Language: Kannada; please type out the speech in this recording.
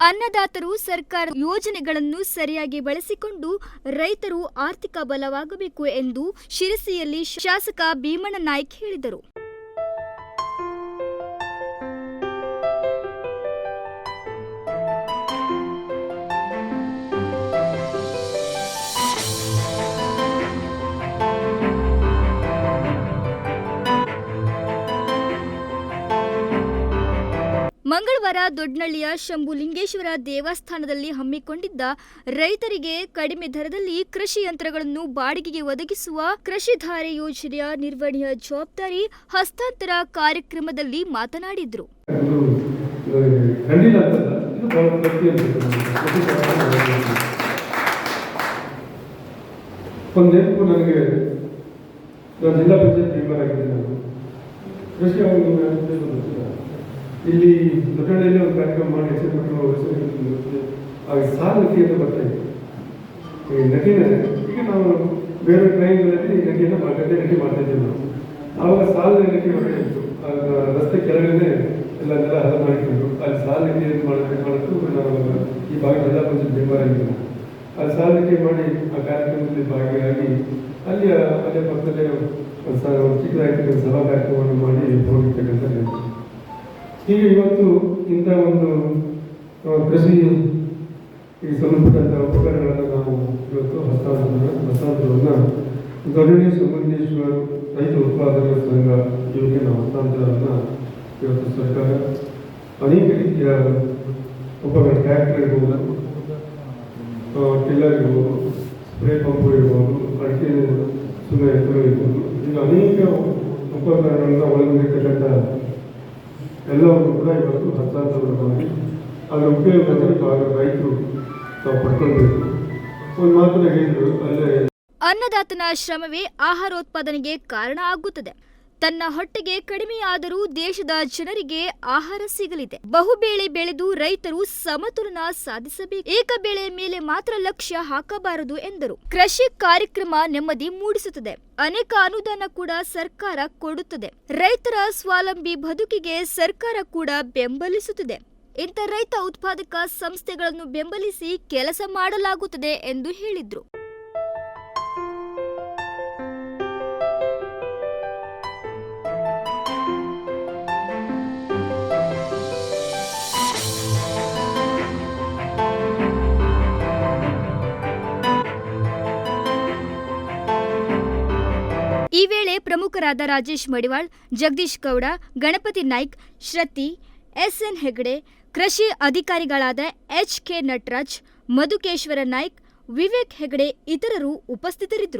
ಅನ್ನದಾತರು ಸರ್ಕಾರ ಯೋಜನೆಗಳನ್ನು ಸರಿಯಾಗಿ ಬಳಸಿಕೊಂಡು ರೈತರು ಆರ್ಥಿಕ ಬಲವಾಗಬೇಕು ಎಂದು ಶಿರಸಿಯಲ್ಲಿ ಶಾಸಕ ಭೀಮಣ್ಣ ನಾಯ್ಕ್ ಹೇಳಿದರು. ಮಂಗಳವಾರ ದೊಡ್ಡನಳ್ಳಿಯ ಶಂಭುಲಿಂಗೇಶ್ವರ ದೇವಸ್ಥಾನದಲ್ಲಿ ಹಮ್ಮಿಕೊಂಡಿದ್ದ ರೈತರಿಗೆ ಕಡಿಮೆ ದರದಲ್ಲಿ ಕೃಷಿ ಯಂತ್ರಗಳನ್ನು ಬಾಡಿಗೆಗೆ ಒದಗಿಸುವ ಕೃಷಿಧಾರೆ ಯೋಜನೆಯ ನಿರ್ವಹಣೆಯ ಜವಾಬ್ದಾರಿ ಹಸ್ತಾಂತರ ಕಾರ್ಯಕ್ರಮದಲ್ಲಿ ಮಾತನಾಡಿದರು. ಜಿಲ್ಲಾ ಪಂಚಾಯತ್ ಇಲ್ಲಿ ದೊಡ್ಡಳ್ಳಿಯಲ್ಲಿ ಒಂದು ಕಾರ್ಯಕ್ರಮ ಮಾಡಿ ಹೆಸರು ಹಾಗೆ ಹೆಸರು ಆಗ ಸಾಲ ನಟಿ ಅಂತ ಬರ್ತಾ ಈ ನಟಿನ ಈಗ ನಾವು ಬೇರೆ ಟ್ರೈನ್ಗಳಲ್ಲಿ ನಟಿಯನ್ನು ಮಾಡ್ತಾ ನಟಿ ಮಾಡ್ತಾ ಇದ್ದೀವಿ ನಾವು. ಆವಾಗ ಸಾಲ ನಟಿ ಹೊರಗೆ ಇತ್ತು ರಸ್ತೆ ಕೆಳಗಡೆ ಎಲ್ಲ ನೆಲ ಹದ ಮಾಡಿಕೊಂಡು ಅಲ್ಲಿ ಸಾಲ ನಟಿ ಮಾಡಬೇಕು ಮಾಡೋದು ನಾವು ಈ ಭಾಗ ಕೊಂಚ ಬೆಂಬಲ ಆಗಿದ್ದೀವಿ ಅಲ್ಲಿ ಸಾಲ ನಟಿ ಮಾಡಿ ಆ ಕಾರ್ಯಕ್ರಮದಲ್ಲಿ ಭಾಗಿಯಾಗಿ ಅಲ್ಲಿ ಅಲ್ಲೇ ಪಕ್ಕದಲ್ಲೇ ಒಂದು ಚಿಕ್ಕದಾಗಿ ಸಭಾ ಕಾರ್ಯಕ್ರಮವನ್ನು ಮಾಡಿ ಹೋಗಿರ್ತಕ್ಕಂಥ. ಹೀಗೆ ಇವತ್ತು ಇಂಥ ಒಂದು ಕೃಷಿ ಸಂಬಂಧಪಟ್ಟಂಥ ಉಪಕರಣಗಳನ್ನು ನಾವು ಇವತ್ತು ಹಸ್ತಾಂತರ ಹಸ್ತಾಂತರವನ್ನು ದೊಡ್ಡಳ್ಳಿ ಸುಬ್ರಹ್ಮಣ್ಯೇಶ್ವರ ರೈತ ಉತ್ಪಾದನಾ ಸಂಘ ಇವರಿಗೆ ನಾವು ಹಸ್ತಾಂತರವನ್ನು ಇವತ್ತು ಸರ್ಕಾರ ಅನೇಕ ರೀತಿಯ ಉಪಕರಣ ಟ್ರ್ಯಾಕ್ಟರ್ ಇರ್ಬೋದು ಟಿಲ್ಲರ್ ಇರ್ಬೋದು, ಸ್ಪ್ರೇ ಪಂಪು ಇರ್ಬೋದು ಅಡಿಕೆ ಸುಮ್ಮನೆ ಎತ್ತುಗಳು ಇರ್ಬೋದು ಈಗ ಅನೇಕ ಉಪಕರಣಗಳನ್ನು ಒಳಗೊಂಡಿರ್ತಕ್ಕಂಥ ಎಲ್ಲವನ್ನು ಕೂಡ ಇವತ್ತು ಹಸ್ತಾಂತರ ಮಾಡಿ ಅದರ ಉಪಯೋಗ ರೈತರು ತಾವು ಪಡ್ಕೊಳ್ಬೇಕು. ಒಂದು ಮಾತನ್ನ ಹೇಳಿದ್ರು, ಅಲ್ಲೇ ಅನ್ನದಾತನ ಶ್ರಮವೇ ಆಹಾರೋತ್ಪಾದನೆಗೆ ಕಾರಣ ಆಗುತ್ತದೆ. ತನ್ನ ಹೊಟ್ಟೆಗೆ ಕಡಿಮೆಯಾದರೂ ದೇಶದ ಜನರಿಗೆ ಆಹಾರ ಸಿಗಲಿದೆ. ಬಹುಬೇಳೆ ಬೆಳೆದು ರೈತರು ಸಮತೋಲನ ಸಾಧಿಸಬೇಕು. ಏಕ ಬೆಳೆ ಮೇಲೆ ಮಾತ್ರ ಲಕ್ಷ್ಯ ಹಾಕಬಾರದು ಎಂದರು. ಕೃಷಿ ಕಾರ್ಯಕ್ರಮ ನೆಮ್ಮದಿ ಮೂಡಿಸುತ್ತದೆ. ಅನೇಕ ಅನುದಾನ ಕೂಡ ಸರ್ಕಾರ ಕೊಡುತ್ತದೆ. ರೈತರ ಸ್ವಾವಲಂಬಿ ಬದುಕಿಗೆ ಸರ್ಕಾರ ಕೂಡ ಬೆಂಬಲಿಸುತ್ತದೆ. ಇಂಥ ರೈತ ಉತ್ಪಾದಕ ಸಂಸ್ಥೆಗಳನ್ನು ಬೆಂಬಲಿಸಿ ಕೆಲಸ ಮಾಡಲಾಗುತ್ತದೆ ಎಂದು ಹೇಳಿದ್ರು. ಈ ವೇಳೆ ಪ್ರಮುಖರಾದ ರಾಜೇಶ್ ಮಡಿವಾಳ್, ಜಗದೀಶ್ ಗೌಡ, ಗಣಪತಿ ನಾಯ್ಕ್, ಶ್ರತಿ, ಎಸ್ಎನ್ ಹೆಗಡೆ, ಕೃಷಿ ಅಧಿಕಾರಿಗಳಾದ ಎಚ್ ಕೆ ನಟರಾಜ್, ಮಧುಕೇಶ್ವರ ನಾಯ್ಕ್, ವಿವೇಕ್ ಹೆಗಡೆ ಇತರರು ಉಪಸ್ಥಿತರಿದ್ದರು.